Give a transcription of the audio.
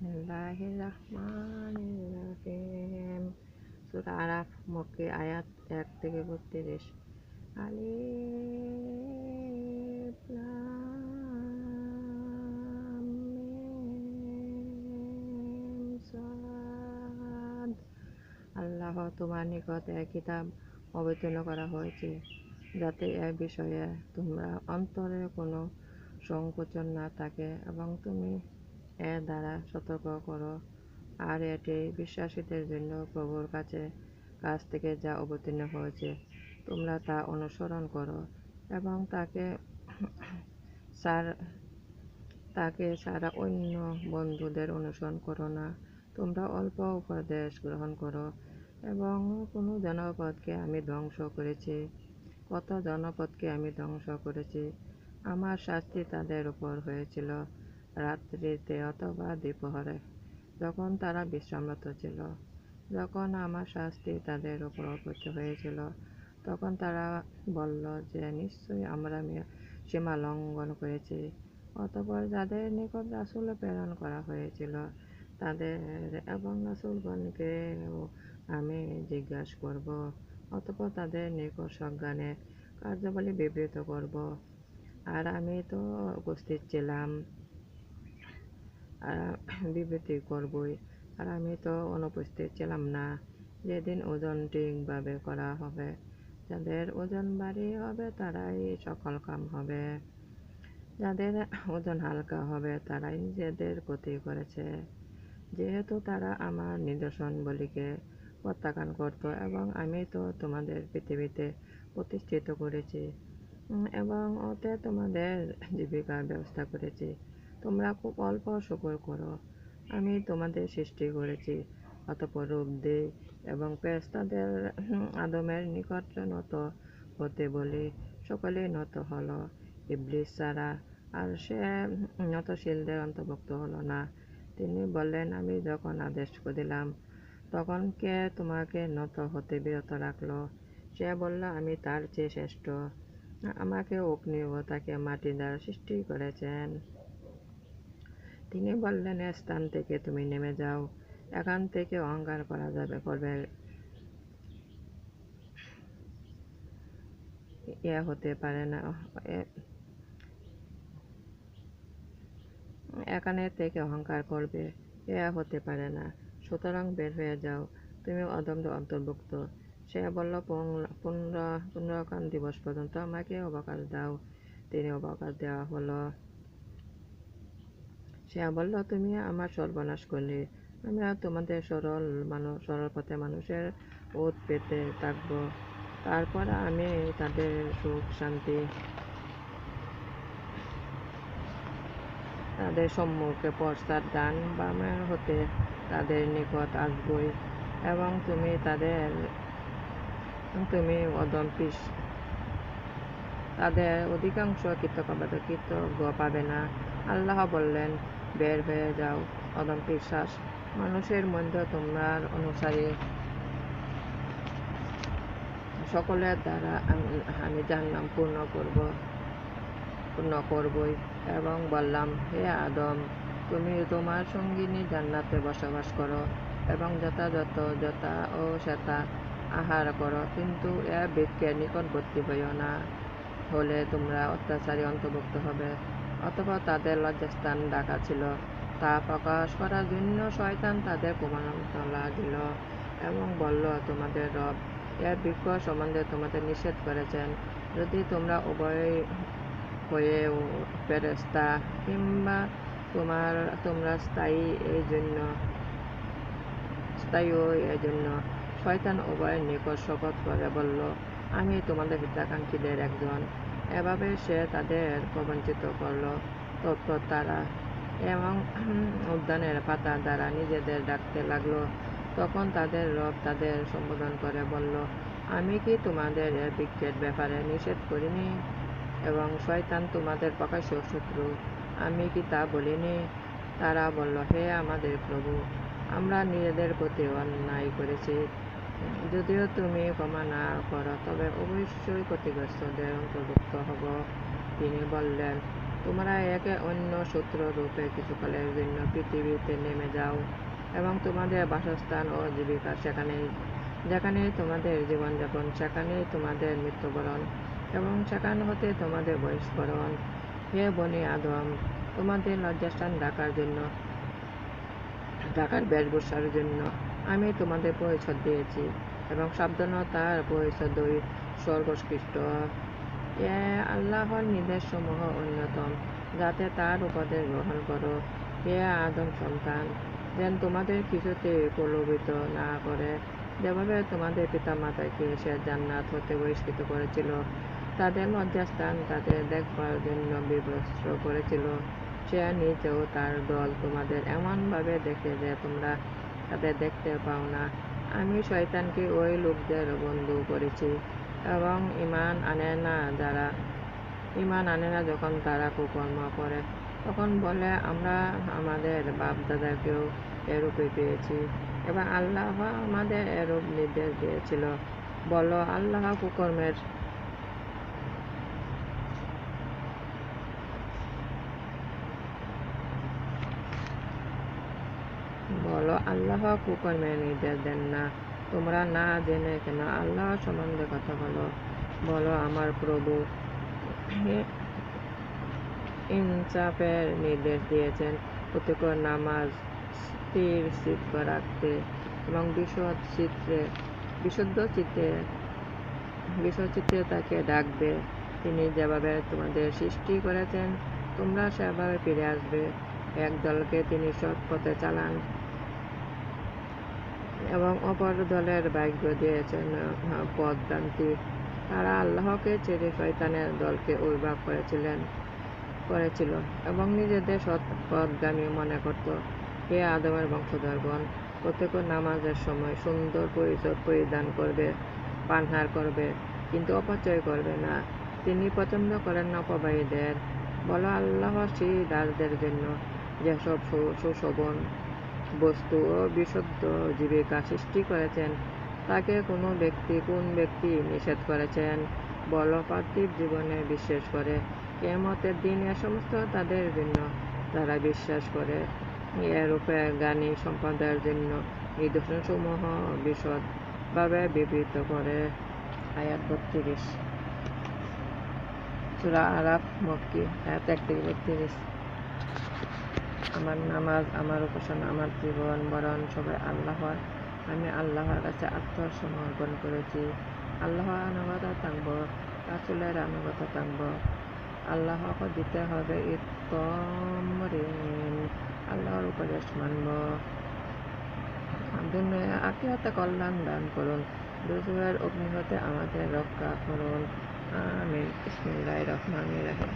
বিসমিল্লাহির রহমানির রহিম সূরা আরাফ মক্কি আয়াত এক থেকে বত্রিশ। আলিফ লাম মিম সাদ আল্লাহ, তোমার নিকট এক কিতাব অবতীর্ণ করা হয়েছে, যাতে এ বিষয়ে তোমরা অন্তরে কোনো সংকোচন না থাকে এবং তুমি এর দ্বারা সতর্ক করো। আর এটি বিশ্বাসীদের জন্য প্রভুর কাছে, কাছ থেকে যা অবতীর্ণ হয়েছে, তোমরা তা অনুসরণ করো এবং তাকে, সার, তাকে সারা অন্য বন্ধুদের অনুসরণ করো না। তোমরা অল্প উপদেশ গ্রহণ করো এবং কোনো জনপদকে আমি ধ্বংস করেছি। কত জনপদকে আমি ধ্বংস করেছি? আমার শাস্তি তাদের উপর হয়েছিল। রাত্রিতে অথবা দ্বিপ্রহরে যখন তারা বিশ্রামরত ছিল, যখন আমার শাস্তি তাদের উপর অর্পিত হয়েছিল, তখন তারা বলল যে, নিশ্চয়ই আমরা সীমা লঙ্ঘন করেছি। অতপর যাদের নিকট রাসুল প্রেরণ করা হয়েছিল, তাদের এবং রাসুলগণকেও আমি জিজ্ঞাসা করব। অতপর তাদের নিকট সজ্ঞানে কার্যাবলী বিবৃত করব। আর আমি তো উপস্থিত ছিলাম। বিবৃতি করবই। আর আমি তো অনুপস্থিত ছিলাম না। যেদিন ওজন ঠিকভাবে করা হবে, যাদের ওজন ভারী হবে তারাই সকল কাম হবে। যাদের ওজন হালকা হবে তারাই নিজেদের ক্ষতি করেছে। যেহেতু তারা আমার নিদর্শন বলিকে প্রত্যাখ্যান করত এবং আমি তো তোমাদের পৃথিবীতে প্রতিষ্ঠিত করেছি এবং ওতে তোমাদের জীবিকার ব্যবস্থা করেছি তোমরা খুব অল্প শুকর করো। আমি তোমাদের সৃষ্টি করেছি। অতপর রূপ দিই এবং পেস্তাদের আদমের নিকট নত হতে বলি, সকলেই নত হলো। ইবলিস ছাড়া আর সে নতশীলদের অন্তর্ভুক্ত হলো না। তিনি বললেন, আমি যখন আদেশ দিলাম তখন কে তোমাকে নত হতে বিরত রাখল? সে বলল, আমি তার চেয়ে শ্রেষ্ঠ। আমাকে অগ্নি ও তাকে মাটি দ্বারা সৃষ্টি করেছেন। তিনি বললেন স্থান থেকে তুমি নেমে যাও। এখান থেকে অহংকার করা যাবে, করবে এ হতে পারে না। এখানে থেকে অহংকার করবে এ হতে পারে না। সুতরাং বের হয়ে যাও। তুমি অদম্য অন্তর্ভুক্ত। সে বলল পুনরাকান দিবস পর্যন্ত আমাকে অবকাশ দাও। তিনি অবকাশ দেওয়া হলো। সে বলল তুমি আমার সর্বনাশ করলে। আমরা তোমাদের সরল মানুষ সরল পথে মানুষের ওত পেতে থাকব। তারপর আমি তাদের সুখ, শান্তি, তাদের সম্মুখে পশ্চাৎ ডান বামে হতে তাদের নিকট আসবই। এবং তুমি তাদের, তুমি অদম পিস, তাদের অধিকাংশ কৃতজ্ঞ পাবে না। আল্লাহ বললেন বের হয়ে যাও অদম বিশ্বাস মানুষের মধ্যে তোমার অনুসারী। সকলের দ্বারা আমি জানলাম পূর্ণ করব, পূর্ণ করবই এবং বললাম, হে আদম, তুমি তোমার সঙ্গিনী জান্নাতে বসবাস করো এবং যথাযথ যথা ও শ্বেতা আহার করো, কিন্তু এ বৃক্ষের নিকটবর্তী হইও না। হলে তোমরা অত্যাচারী অন্তর্ভুক্ত হবে। অথবা তাদের লজ্জাস্থান ডাকা ছিল। তা প্রকাশ করার জন্য শয়তান তাদের প্রমাণতলা দিল এবং বলল, তোমাদের রব এর বৃক্ষ সম্বন্ধে তোমাদের নিষেধ করেছেন। যদি তোমরা উভয় হয়ে ফেরেস্তা কিংবা তোমার, তোমরা স্থায়ী এই জন্য, স্থায়ী এই জন্য শয়তান উভয়ের নিকট শপথ করে বলল, আমি তোমাদের হিতাকাঙ্ক্ষীদের একজন। এভাবে সে তাদের প্রবঞ্চিত করল। তৎপর তারা এবং উদ্যানের পাতা দ্বারা নিজেদের ডাকতে লাগল। তখন তাদের রব তাদের সম্বোধন করে বলল, আমি কি তোমাদের এর বিক্ষের ব্যাপারে নিষেধ করিনি? এবং শয়তান তোমাদের প্রকাশ্য শত্রু। আমি কি তা বলিনি? তারা বলল, হে আমাদের প্রভু, আমরা নিজেদের প্রতি অন্যায় করেছি। যদিও তুমি ক্ষমা না করো তবে অবশ্যই ক্ষতিগ্রস্ত ক্ষতিগ্রস্তদের অন্তর্ভুক্ত হব, তিনি বললেন। তোমরা একে অন্য শত্রু রূপে কিছুকালের জন্য পৃথিবীতে নেমে যাও এবং তোমাদের বাসস্থান ও জীবিকা সেখানেই যেখানে তোমাদের জীবনযাপন সেখানেই তোমাদের মৃত্যুবরণ এবং সেখান হতে তোমাদের বহিষ্করণ। হে বনি আদম, তোমাদের লজ্জাস্থান ঢাকার জন্য, ঢাকার বেশভূষার জন্য। আমি তোমাদের পরিচ্ছদ দিয়েছি এবং সাবধানতার পরিচ্ছদ দুই সর্বস্কৃষ্ট এ আল্লাহর নির্দেশসমূহ অন্যতম, যাতে তার উপদেশ গ্রহণ করো। হে আদম সন্তান, যেন তোমাদের কিছুতে প্রলোভিত না করে। যেভাবে তোমাদের পিতামাতাকে সে জান্নাত হতে বহিষ্কৃত করেছিল, তাদের লজ্জাস্থান তাদের দেখবার জন্য বিভস্ত করেছিল। সে নিজেও তার দল তোমাদের এমনভাবে দেখে যে তোমরা তাদের দেখতে পাও না। আমি শয়তানকে ওই লোকদের বন্ধু করেছি এবং ইমান আনে না যারা ইমান আনে না যখন তারা কুকর্ম করে। তখন বলে, আমরা আমাদের বাপ দাদাকেও এরূপে পেয়েছি এবং আল্লাহ আমাদের এরূপ নির্দেশ দিয়েছিল। বলো, আল্লাহ কুকর্মের বলো আল্লাহ কুকর্মের নির্দেশ দেন না। তোমরা না জেনে কেন আল্লাহ সম্বন্ধে কথা বলো। বলো, আমার প্রভু ইনসাফের নির্দেশ দিয়েছেন। প্রত্যেক নামাজ স্থির চিত্ত রাখতে এবং বিশদ চিত্রে, বিশুদ্ধ চিত্তে বিশদ চিত্রে তাকে ডাকবে। তিনি যেভাবে তোমাদের সৃষ্টি করেছেন, তোমরা সেভাবে ফিরে আসবে। এক দলকে তিনি সৎ পথে চালান। এবং অপর দলের ভাগ্য দিয়েছেন পদভ্রান্তি। তারা আল্লাহকে ছেড়ে শয়তানের দলকে অভিভাব করেছিলেন, করেছিল এবং নিজেদের সৎ পথগামী মনে করত। হে আদমের বংশধরগণ প্রত্যেক নামাজের সময় সুন্দর পরিচয় পরিধান করবে, পানহার করবে, কিন্তু অপচয় করবে না। তিনি পছন্দ করেন না অপবাহীদের বলো আল্লাহ সেই দাসদের জন্য যেসব সুশোভন বস্তু ও বিশুদ্ধ জীবিকা সৃষ্টি করেছেন, তাকে কোনো ব্যক্তি কোন ব্যক্তি নিষেধ করেছেন? বল পার্থিব জীবনে বিশ্বাস করে কেমতের দিন এ সমস্ত তাদের জন্য যারা বিশ্বাস করে। এরূপে জ্ঞানী সম্প্রদায়ের জন্য নিদর্শনসমূহ বিশদভাবে বিবৃত করে। আয়াত বত্রিশ। সুরা আরাফ, মক্কি, আয়াত এক বত্রিশ। আমার নামাজ, আমার উপাসনা, আমার জীবন বরণ সবাই আল্লাহর। আমি আল্লাহর কাছে আত্মসমর্পণ করেছি। আল্লাহ আনুগতা থাকব, রাসুলের আনুগতা থাকব। আল্লাহকে দিতে হবে উত্তম ঋণ আল্লাহর উপদেশ মানব। দুনিয়া আখিরাতে কল্যাণ দান করুন। দুজুয়ের অগ্নি হতে আমাদের রক্ষা করুন। আমিন। ইসমিল্লাহির রহমানির রহিম।